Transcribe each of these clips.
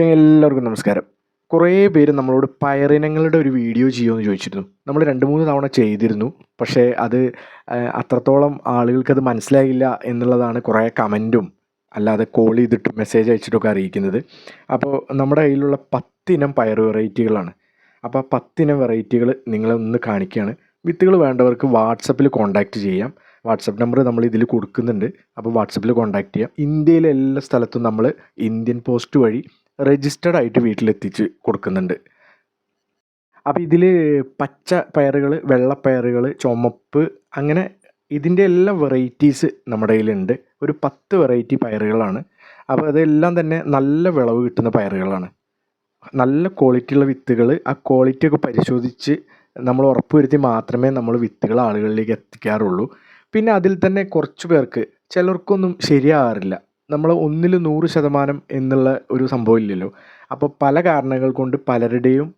എല്ലാവർക്കും നമസ്കാരം. കുറേ പേര് നമ്മളോട് പയറിനങ്ങളുടെ ഒരു വീഡിയോ ചെയ്യുമെന്ന് ചോദിച്ചിരുന്നു. നമ്മൾ രണ്ട് മൂന്ന് തവണ ചെയ്തിരുന്നു. പക്ഷേ അത് അത്രത്തോളം ആളുകൾക്കത് മനസ്സിലായില്ല എന്നുള്ളതാണ് കുറേ കമന്റും അല്ലാതെ കോൾ ചെയ്തിട്ട് മെസ്സേജ് അയച്ചിട്ടൊക്കെ അറിയിക്കുന്നത്. അപ്പോൾ നമ്മുടെ കയ്യിലുള്ള പത്തിനം പയർ വെറൈറ്റികളാണ്. അപ്പോൾ ആ പത്തിനം വെറൈറ്റികൾ നിങ്ങളെ ഒന്ന് കാണിക്കുകയാണ്. വിത്തുകൾ വേണ്ടവർക്ക് വാട്സപ്പിൽ കോൺടാക്റ്റ് ചെയ്യാം. വാട്സപ്പ് നമ്പർ നമ്മൾ ഇതിൽ കൊടുക്കുന്നുണ്ട്. അപ്പോൾ വാട്സപ്പിൽ കോൺടാക്റ്റ് ചെയ്യാം. ഇന്ത്യയിലെ എല്ലാ സ്ഥലത്തും നമ്മൾ ഇന്ത്യൻ പോസ്റ്റ് വഴി രജിസ്റ്റർഡ് ആയിട്ട് വീട്ടിലെത്തിച്ച് കൊടുക്കുന്നുണ്ട്. അപ്പോൾ ഇതിൽ പച്ച പയറുകൾ വെള്ളപ്പയറുകൾ ചുമപ്പ് അങ്ങനെ ഇതിന്റെ എല്ലാ വെറൈറ്റീസ് നമ്മുടെ കയ്യിലുണ്ട്. ഒരു പത്ത് വെറൈറ്റി പയറുകളാണ്. അപ്പോൾ അതെല്ലാം തന്നെ നല്ല വിളവ് കിട്ടുന്ന പയറുകളാണ്. നല്ല ക്വാളിറ്റിയുള്ള വിത്തുകൾ ആ ക്വാളിറ്റിയൊക്കെ പരിശോധിച്ച് നമ്മൾ ഉറപ്പുവരുത്തി മാത്രമേ നമ്മൾ വിത്തുകൾ ആളുകളിലേക്ക് എത്തിക്കാറുള്ളൂ. പിന്നെ അതിൽ തന്നെ കുറച്ച് പേർക്ക് ചിലർക്കൊന്നും ശരിയാകാറില്ല. നമ്മൾ ഒന്നിൽ നൂറ് ശതമാനം എന്നുള്ള ഒരു സംഭവം ഇല്ലല്ലോ. അപ്പോൾ പല കാരണങ്ങൾ കൊണ്ട് പലരുടെയും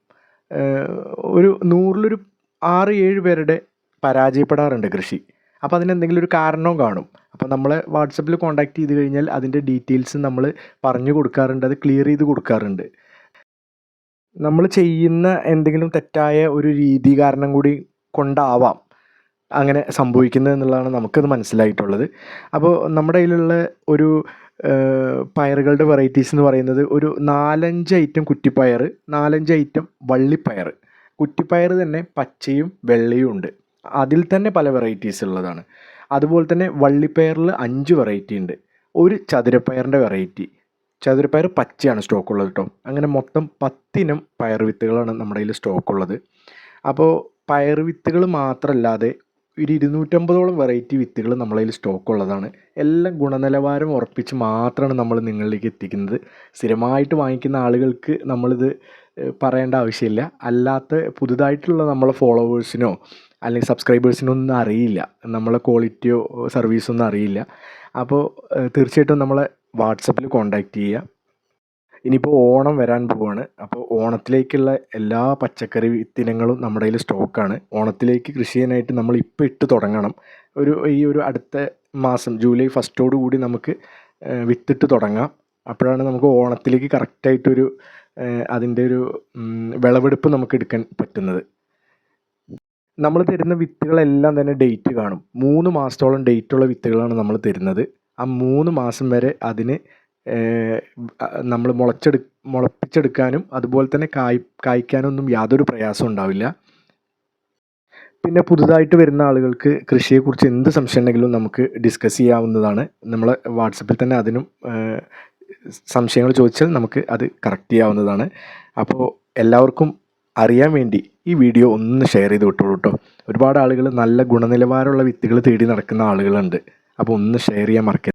ഒരു നൂറിലൊരു ആറ് ഏഴ് പേരുടെ പരാജയപ്പെടാറുണ്ട് കൃഷി. അപ്പോൾ അതിനെന്തെങ്കിലും ഒരു കാരണവും കാണും. അപ്പോൾ നമ്മളെ വാട്സപ്പിൽ കോൺടാക്ട് ചെയ്ത് കഴിഞ്ഞാൽ അതിന്റെ ഡീറ്റെയിൽസ് നമ്മൾ പറഞ്ഞു കൊടുക്കാറുണ്ട് അത് ക്ലിയർ ചെയ്ത് കൊടുക്കാറുണ്ട്. നമ്മൾ ചെയ്യുന്ന എന്തെങ്കിലും തെറ്റായ ഒരു രീതി കാരണം കൂടി കൊണ്ടാവാം അങ്ങനെ സംഭവിക്കുന്നത് എന്നുള്ളതാണ് നമുക്കത് മനസ്സിലായിട്ടുള്ളത്. അപ്പോൾ നമ്മുടെ കയ്യിലുള്ള ഒരു പയറുകളുടെ വെറൈറ്റീസ് എന്ന് പറയുന്നത് ഒരു നാലഞ്ച് ഐറ്റം കുറ്റിപ്പയർ നാലഞ്ച് ഐറ്റം വള്ളിപ്പയർ. കുറ്റിപ്പയർ തന്നെ പച്ചയും വെള്ളയും ഉണ്ട്. അതിൽ തന്നെ പല വെറൈറ്റീസ് ഉള്ളതാണ്. അതുപോലെ തന്നെ വള്ളിപ്പയറിൽ അഞ്ച് വെറൈറ്റി ഉണ്ട്. ഒരു ചതുരപ്പയറിന്റെ വെറൈറ്റി ചതുരപ്പയർ പച്ചയാണ് സ്റ്റോക്ക് ഉള്ളത് കേട്ടോ അങ്ങനെ മൊത്തം പത്തിനം പയർ വിത്തുകളാണ് നമ്മുടെ കയ്യിൽ സ്റ്റോക്ക് ഉള്ളത്. അപ്പോൾ പയർ വിത്തുകൾ മാത്രമല്ലാതെ ഒരു ഇരുന്നൂറ്റമ്പതോളം വെറൈറ്റി വിത്തുകൾ നമ്മളതിൽ സ്റ്റോക്ക് ഉള്ളതാണ്. എല്ലാം ഗുണനിലവാരം ഉറപ്പിച്ച് മാത്രമാണ് നമ്മൾ നിങ്ങളിലേക്ക് എത്തിക്കുന്നത്. സ്ഥിരമായിട്ട് വാങ്ങിക്കുന്ന ആളുകൾക്ക് നമ്മളിത് പറയേണ്ട ആവശ്യമില്ല. അല്ലാത്ത പുതുതായിട്ടുള്ള നമ്മളെ ഫോളോവേഴ്സിനോ അല്ലെങ്കിൽ സബ്സ്ക്രൈബേഴ്സിനോ ഒന്നും അറിയില്ല. നമ്മളെ ക്വാളിറ്റിയോ സർവീസോ ഒന്നും അറിയില്ല. അപ്പോൾ തീർച്ചയായിട്ടും നമ്മളെ വാട്സപ്പിൽ കോൺടാക്റ്റ് ചെയ്യുക. ഇനിയിപ്പോൾ ഓണം വരാൻ പോവാണ്. അപ്പോൾ ഓണത്തിലേക്കുള്ള എല്ലാ പച്ചക്കറി വിത്തിനങ്ങളും നമ്മുടെ കയ്യിൽ സ്റ്റോക്കാണ്. ഓണത്തിലേക്ക് കൃഷി ചെയ്യാനായിട്ട് നമ്മൾ ഇപ്പോൾ ഇട്ട് തുടങ്ങണം. ഒരു ഈ ഒരു അടുത്ത മാസം ജൂലൈ ഫസ്റ്റോടു കൂടി നമുക്ക് വിത്തിട്ട് തുടങ്ങാം. അപ്പോഴാണ് നമുക്ക് ഓണത്തിലേക്ക് കറക്റ്റായിട്ടൊരു അതിന്റെ ഒരു വിളവെടുപ്പ് നമുക്ക് എടുക്കാൻ പറ്റുന്നത്. നമ്മൾ തരുന്ന വിത്തുകളെല്ലാം തന്നെ ഡേറ്റ് കാണും. മൂന്ന് മാസത്തോളം ഡേറ്റുള്ള വിത്തുകളാണ് നമ്മൾ തരുന്നത്. ആ മൂന്ന് മാസം വരെ അതിന് നമ്മൾ മുളച്ചെടു മുളപ്പിച്ചെടുക്കാനും അതുപോലെ തന്നെ കായ് കായ്ക്കാനൊന്നും യാതൊരു പ്രയാസവും ഉണ്ടാവില്ല. പിന്നെ പുതുതായിട്ട് വരുന്ന ആളുകൾക്ക് കൃഷിയെക്കുറിച്ച് എന്ത് സംശയം ഉണ്ടെങ്കിലും നമുക്ക് ഡിസ്കസ് ചെയ്യാവുന്നതാണ്. നമ്മൾ വാട്സപ്പിൽ തന്നെ അതിനും സംശയങ്ങൾ ചോദിച്ചാൽ നമുക്ക് അത് കറക്റ്റ് ചെയ്യാവുന്നതാണ്. അപ്പോൾ എല്ലാവർക്കും അറിയാൻ വേണ്ടി ഈ വീഡിയോ ഒന്ന് ഷെയർ ചെയ്ത് വിട്ടോളൂ കേട്ടോ ഒരുപാട് ആളുകൾ നല്ല ഗുണനിലവാരമുള്ള വിത്തുകൾ തേടി നടക്കുന്ന ആളുകളുണ്ട്. അപ്പോൾ ഒന്ന് ഷെയർ ചെയ്യാൻ മറക്കരുത്.